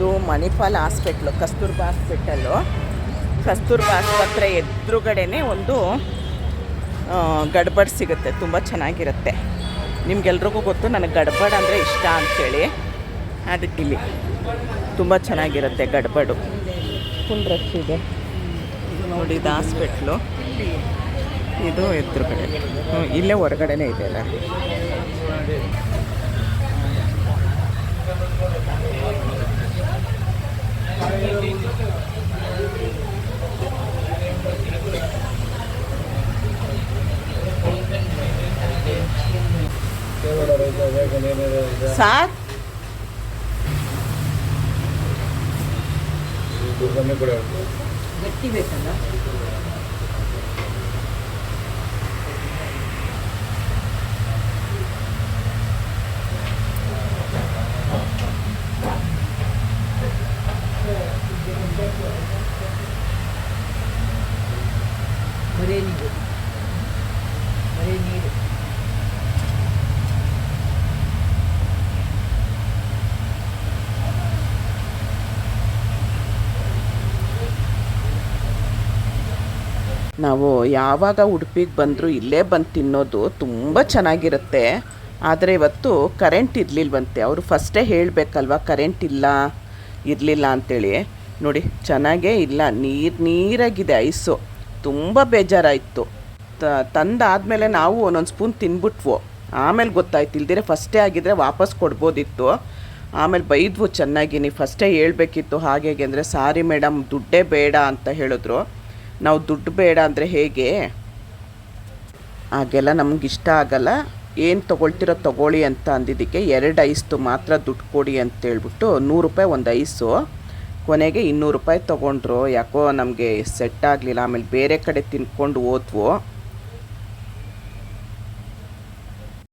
ಇದು Manipal hospital Kasturba hospital. Kasturba ಆಸ್ಪತ್ರೆ ಎದುರುಗಡೆನೇ ಒಂದು ಗಡ್ಬಡ್ ಸಿಗುತ್ತೆ ತುಂಬ ಚೆನ್ನಾಗಿರುತ್ತೆ. ನಿಮ್ಗೆಲ್ರಿಗೂ ಗೊತ್ತು ನನಗೆ ಗಡ್ಬಡ್ ಅಂದರೆ ಇಷ್ಟ ಅಂಥೇಳಿ ಅದಕ್ಕೆ ಇಲ್ಲಿ ತುಂಬ ಚೆನ್ನಾಗಿರುತ್ತೆ ಗಡ್ಬಡು. ಫುಲ್ ರಶ್ ಇದೆ ನೋಡಿ ಇದು ಹಾಸ್ಪಿಟ್ಲು. ಇದು ಎದುರುಗಡೆ. ಇಲ್ಲೇ ಹೊರಗಡೆನೇ ಇದೆ ಅಲ್ಲ. ಸಾರ್ ಗಟ್ಟಿ ಬೇಕಲ್ಲ ಬರೇ ನೀರು ನಾವು ಯಾವಾಗ ಉಡುಪಿಗೆ ಬಂದರೂ ಇಲ್ಲೇ ಬಂದು ತಿನ್ನೋದು ತುಂಬ ಚೆನ್ನಾಗಿರುತ್ತೆ. ಆದರೆ ಇವತ್ತು ಕರೆಂಟ್ ಇರಲಿಲ್ವಂತೆ. ಅವರು ಫಸ್ಟೇ ಹೇಳಬೇಕಲ್ವ ಕರೆಂಟ್ ಇಲ್ಲ, ಇರಲಿಲ್ಲ ಅಂಥೇಳಿ ನೋಡಿ, ಚೆನ್ನಾಗೇ ಇಲ್ಲ. ನೀರು ನೀರಾಗಿದೆ ಐಸು. ತುಂಬ ಬೇಜಾರಾಯಿತು. ತಂದಾದಮೇಲೆ ನಾವು ಒಂದೊಂದು ಸ್ಪೂನ್ ತಿನ್ಬಿಟ್ವು. ಆಮೇಲೆ ಗೊತ್ತಾಯ್ತು ಇಲ್ದಿರೆ ಫಸ್ಟೇ ಆಗಿದ್ದರೆ ವಾಪಸ್ ಕೊಡ್ಬೋದಿತ್ತು. ಆಮೇಲೆ ಬೈದ್ವು, ಚೆನ್ನಾಗಿ, ನೀವು ಫಸ್ಟೇ ಹೇಳ್ಬೇಕಿತ್ತು ಹೀಗೆ ಅಂದರೆ, ಸಾರಿ ಮೇಡಮ್ ದುಡ್ಡೇ ಬೇಡ ಅಂತ ಹೇಳಿದ್ರು. ನಾವು ದುಡ್ಡು ಬೇಡ ಅಂದರೆ ಹೇಗೆ? ಹಾಗೆಲ್ಲ ಇಷ್ಟ ಆಗಲ್ಲ. ಏನು ತೊಗೊಳ್ತಿರೋ ತೊಗೊಳ್ಳಿ ಅಂತ ಅಂದಿದ್ದಕ್ಕೆ ಎರಡು ಐಸ್ದು ಮಾತ್ರ ದುಡ್ಡು ಕೊಡಿ ಅಂತೇಳ್ಬಿಟ್ಟು ನೂರು ರೂಪಾಯಿ ಒಂದು ಐಸು. ಕೊನೆಗೆ ಇನ್ನೂರು ರೂಪಾಯಿ ತೊಗೊಂಡ್ರು. ಯಾಕೋ ನಮಗೆ ಸೆಟ್ ಆಗಲಿಲ್ಲ. ಆಮೇಲೆ ಬೇರೆ ಕಡೆ ತಿನ್ಕೊಂಡು ಹೋದ್ವು.